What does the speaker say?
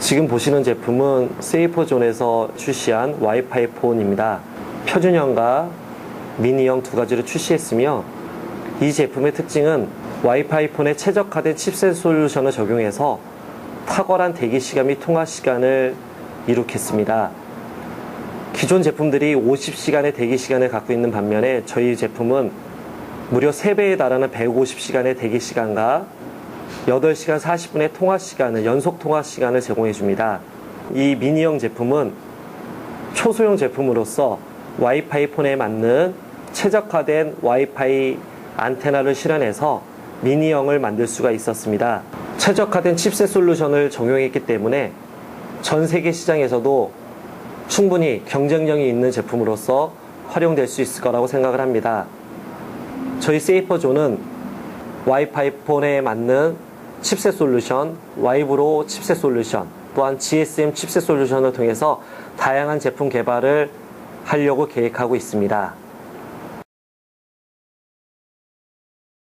지금 보시는 제품은 세이퍼존에서 출시한 와이파이 폰입니다. 표준형과 미니형 두 가지를 출시했으며 이 제품의 특징은 와이파이 폰에 최적화된 칩셋 솔루션을 적용해서 탁월한 대기 시간 및 통화 시간을 이룩했습니다. 기존 제품들이 50시간의 대기 시간을 갖고 있는 반면에 저희 제품은 무려 3배에 달하는 150시간의 대기 시간과 8시간 40분의 통화 시간을, 연속 통화 시간을 제공해 줍니다. 이 미니형 제품은 초소형 제품으로서 와이파이 폰에 맞는 최적화된 와이파이 안테나를 실현해서 미니형을 만들 수가 있었습니다. 최적화된 칩셋 솔루션을 적용했기 때문에 전 세계 시장에서도 충분히 경쟁력이 있는 제품으로서 활용될 수 있을 거라고 생각을 합니다. 저희 세이퍼존은 와이파이 폰에 맞는 칩셋 솔루션, 와이브로 칩셋 솔루션, 또한 GSM 칩셋 솔루션을 통해서 다양한 제품 개발을 하려고 계획하고 있습니다.